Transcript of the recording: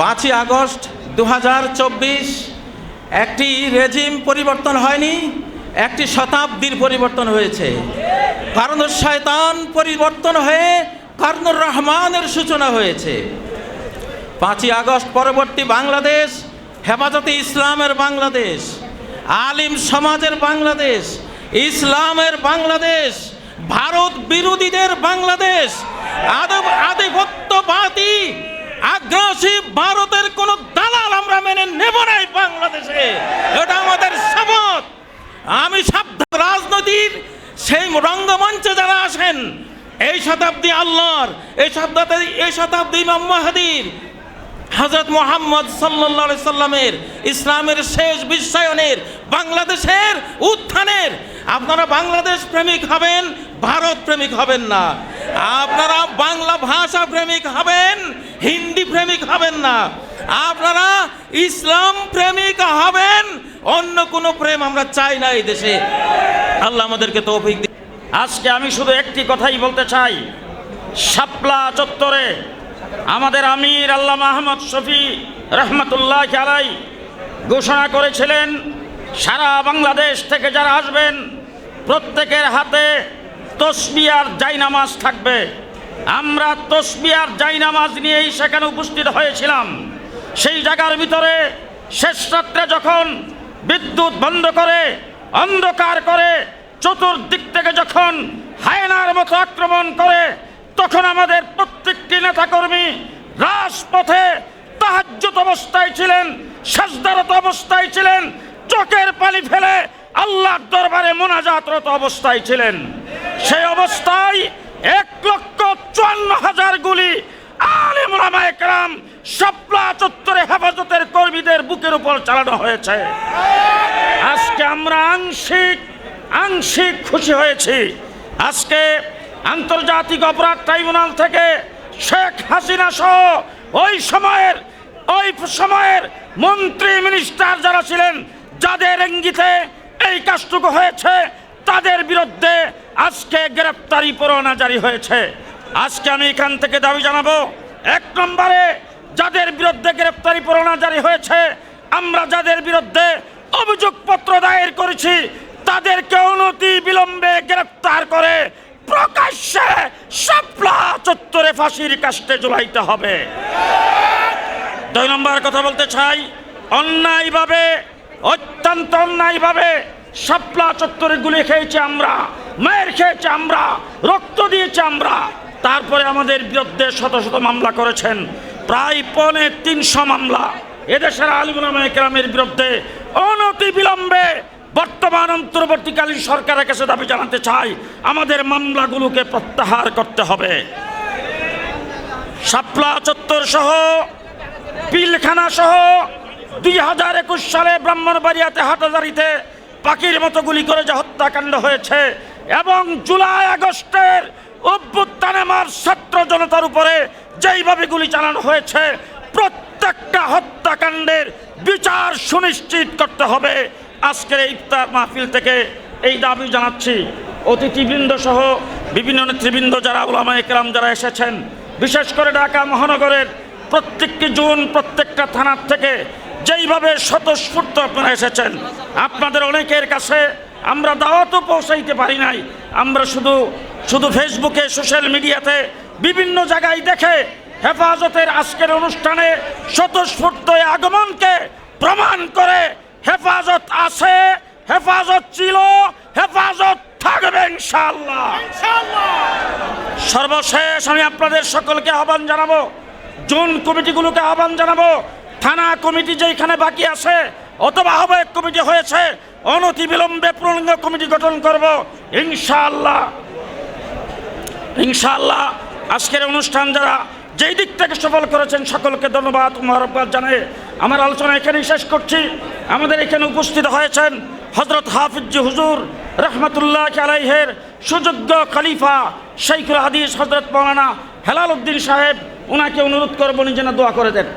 পাঁচই আগস্ট দু হাজার চব্বিশ, একটি রেজিম পরিবর্তন হয়নি, একটি শতাব্দীর পরিবর্তন হয়েছে। কারণ শয়তান পরিবর্তন হয়ে কারণুর রহমানের সূচনা হয়েছে। পাঁচই আগস্ট পরবর্তী বাংলাদেশ, হেফাজতে ইসলামের বাংলাদেশ, আলিম সমাজের বাংলাদেশ, ইসলামের বাংলাদেশ, ভারত বিরোধীদের বাংলাদেশ, আদব আধিপত্যবাদী বাংলাদেশে এটা আমাদের শপথ আমি সাবধান রাজনীতির সেই রঙ্গমঞ্চে যারা আসেন, এই শতাব্দী আল্লাহর, এই শতাব্দী এই শতাব্দী ইমাম মাহাদির হজরত মোহাম্মদ সাল্লাহ সাল্লামের, ইসলামের শেষ বিশ্বায়নের, বাংলাদেশের উত্থানের। আপনারা বাংলাদেশ প্রেমিক হবেন, ভারত প্রেমিক হবেন না। আপনারা বাংলা ভাষা প্রেমিক হবেন, হিন্দি প্রেমিক হবেন না। আপনারা ইসলাম প্রেমিক হবেন, অন্য কোনো প্রেম আমরা চাই না এই দেশে। আল্লাহ আমাদেরকে দিন। আজকে আমি শুধু একটি কথাই বলতে চাই। শাপলা চত্বরে আমাদের আমির আল্লাহ মাহমদ শফি রহমতুল্লাহ আলাই ঘোষণা করেছিলেন, সারা বাংলাদেশ থেকে যারা আসবেন, প্রত্যেকের হাতে তসবিয়ার জাইনামাজ থাকবে। আমরা তসবিয়ার জাইনামাজ নিয়েই সেখানে উপস্থিত হয়েছিলাম। সেই জায়গার ভিতরে শেষ রাত্রে যখন বিদ্যুৎ বন্ধ করে, অন্ধকার করে, চতুর্দিক থেকে যখন হায়নার মতো আক্রমণ করে, তখন আমাদের প্রত্যেকটি নেতাকর্মী রাজপথে তাহাজ্জত অবস্থায় ছিলেন, সাজদারত অবস্থায় ছিলেন, চোখের পানি ফেলে আল্লাহর দরবারে মোনাজাতরত অবস্থায় ছিলেন। সেই অবস্থায় এক লক্ষ চুয়ান্ন হাজার গুলি একরাম শাপলা চত্বরে হেফাজতের কর্মীদের বুকের উপর চালানো হয়েছে। আজকে আমরা আংশিক আংশিক খুশি হয়েছি। আজকে আন্তর্জাতিক অপরাধ ট্রাইব্যুনাল থেকে শেখ হাসিনা সহ ওই সময়ের ওই সময়ের মন্ত্রী মিনিস্টার যারা ছিলেন, যাদের ইঙ্গিতে এই কাজটুকু হয়েছে, তাদের বিরুদ্ধে আজকে গ্রেপ্তারি পরোয়ানা জারি হয়েছে। আজকে আমি এখান থেকে দাবি জানাব এক নম্বরে যাদের বিরুদ্ধে গ্রেপ্তারি পরোয়ানা জারি হয়েছে, আমরা যাদের বিরুদ্ধে অভিযোগপত্র দায়ের করেছি, তাদেরকে অনতি বিলম্বে গ্রেপ্তার করে প্রকাশ্যে শাপলা চত্বরে ফাঁসির কাস্টে জ্বলাইতে হবে। দুই নম্বর কথা বলতে চাই, অন্যায়ভাবে, অত্যন্ত অন্যায়ভাবে শাপলা চত্বরে গুলি খেয়েছি আমরা মায়ের খেয়েছি আমরা, রক্ত দিয়েছি আমরা। তারপরে আমাদের বিরুদ্ধে শত শত মামলা করেছেন। প্রায় পৌনে তিনশো মামলা। এদেশের আলিমুলামা একরামের বিরুদ্ধে অনতি বিলম্বে বর্তমান অন্তর্বর্তীকালীন সরকারের কাছে দাবি জানাতে চাই, আমাদের মামলাগুলোকে প্রত্যাহার করতে হবে। শাপলা চত্বর সহ, পিলখানা সহ, দুই হাজার একুশ সালে ব্রাহ্মণবাড়িয়াতে হাটাজারিতে পাখির মতো গুলি করে যে হত্যাকাণ্ড হয়েছে এবং জুলাই আগস্টের অভ্যুত্থানে আমার ছাত্র জনতার উপরে যেইভাবে গুলি চালানো হয়েছে, প্রত্যেকটা হত্যাকাণ্ডের বিচার সুনিশ্চিত করতে হবে। আজকের ইফতার মাহফিল থেকে এই দাবি জানাচ্ছি। অতিথিবৃন্দ সহ বিভিন্ন নেতৃবৃন্দ যারা ওলামা একরাম যারা এসেছেন, বিশেষ করে ঢাকা মহানগরের প্রত্যেকটি জুন, প্রত্যেকটা থানার থেকে যেইভাবে স্বতঃস্ফূর্ত আপনারা এসেছেন, আপনাদের অনেকের কাছে আমরা দাওয়াতও পৌঁছাইতে পারি নাই। আমরা শুধু শুধু ফেসবুকে, সোশ্যাল মিডিয়াতে বিভিন্ন জায়গায় দেখে হেফাজতের আজকের অনুষ্ঠানে স্বতঃস্ফূর্ত আগমনকে প্রমাণ করে হেফাজত আছে, হেফাজত ছিল, হেফাজত থাকবে ইনশাআল্লাহ। সর্বশেষ আমি আপনাদের সকলকে আহ্বান জানাব, জোন কমিটিগুলোকে আহ্বান জানাব, থানা কমিটি যেখানে বাকি আছে, অথবা আহ্বায়ক কমিটি হয়েছে অনতি বিলম্বে পূর্ণাঙ্গ কমিটি গঠন করব, ইনশাআল্লাহ। ইনশাআল্লাহ, আজকের অনুষ্ঠান যারা যেই দিক থেকে সফল করেছেন, সকলকে ধন্যবাদ মহারব্বাদ জানাই। আমার আলোচনা এখানেই শেষ করছি। আমাদের এখানে উপস্থিত হয়েছেন হজরত হাফিজ হুজুর রহমতুল্লাহ আলাইহের সুযোগ্য খলিফা শৈখুল হাদিস হজরত মৌলানা হেলাল উদ্দিন সাহেব ওনাকে অনুরোধ করব নিজে না দোয়া করে দেন।